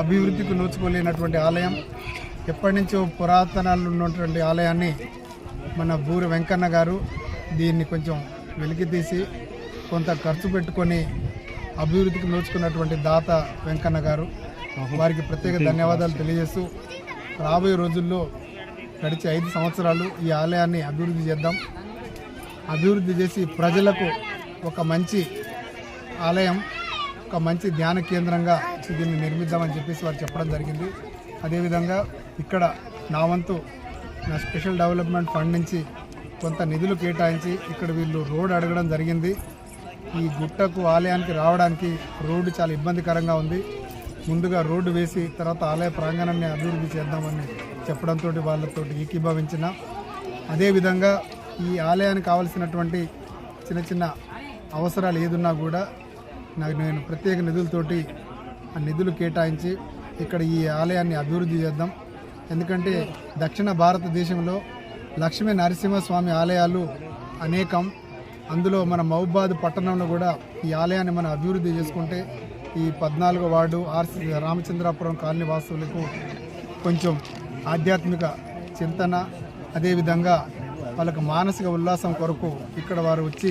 అభివృద్ధికి నోచుకోలేనటువంటి ఆలయం. ఎప్పటి నుంచో పురాతనాలు ఉన్నటువంటి ఆలయాన్ని మన బూరి వెంకన్న గారు దీన్ని కొంచెం వెలికి తీసి కొంత ఖర్చు పెట్టుకొని అభివృద్ధికి నోచుకున్నటువంటి దాత వెంకన్న గారు. వారికి ప్రత్యేక ధన్యవాదాలు తెలియజేస్తూ రాబోయే రోజుల్లో గడిచే ఐదు సంవత్సరాలు ఈ ఆలయాన్ని అభివృద్ధి చేద్దాం. అభివృద్ధి చేసి ప్రజలకు ఒక మంచి ఆలయం ఒక మంచి ధ్యాన కేంద్రంగా దీన్ని నిర్మిద్దామని చెప్పేసి వారు చెప్పడం జరిగింది. అదేవిధంగా ఇక్కడ నా వంతు నా స్పెషల్ డెవలప్మెంట్ ఫండ్ నుంచి కొంత నిధులు కేటాయించి ఇక్కడ వీళ్ళు రోడ్ అడగడం జరిగింది. ఈ గుట్టకు ఆలయానికి రావడానికి రోడ్డు చాలా ఇబ్బందికరంగా ఉంది. ముందుగా రోడ్డు వేసి తర్వాత ఆలయ ప్రాంగణాన్ని అభివృద్ధి చేద్దామని చెప్పడంతో వాళ్ళతో ఏకీభవించిన. అదేవిధంగా ఈ ఆలయానికి కావలసినటువంటి చిన్న చిన్న అవసరాలు ఏదున్నా కూడా నాకు నేను ప్రత్యేక నిధులతోటి ఆ నిధులు కేటాయించి ఇక్కడ ఈ ఆలయాన్ని అభివృద్ధి చేద్దాం. ఎందుకంటే దక్షిణ భారతదేశంలో లక్ష్మీ నరసింహస్వామి ఆలయాలు అనేకం. అందులో మన మహబాద్ పట్టణంలో కూడా ఈ ఆలయాన్ని మనం అభివృద్ధి చేసుకుంటే ఈ పద్నాలుగో వార్డు ఆర్సి రామచంద్రాపురం కాలనీ వాసులకు కొంచెం ఆధ్యాత్మిక చింతన అదేవిధంగా వాళ్ళకు మానసిక ఉల్లాసం కొరకు ఇక్కడ వారు వచ్చి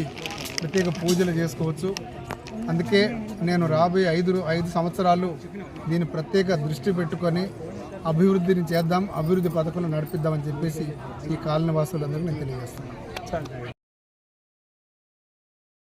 ప్రత్యేక పూజలు చేసుకోవచ్చు. అందుకే నేను రాబోయే ఐదు ఐదు సంవత్సరాలు దీని ప్రత్యేక దృష్టి పెట్టుకొని అభివృద్ధిని చేద్దాం అభివృద్ధి పథకంలో నడిపిద్దామని చెప్పేసి ఈ కాలనీ వాసులందరికీ నేను తెలియజేస్తున్నాను.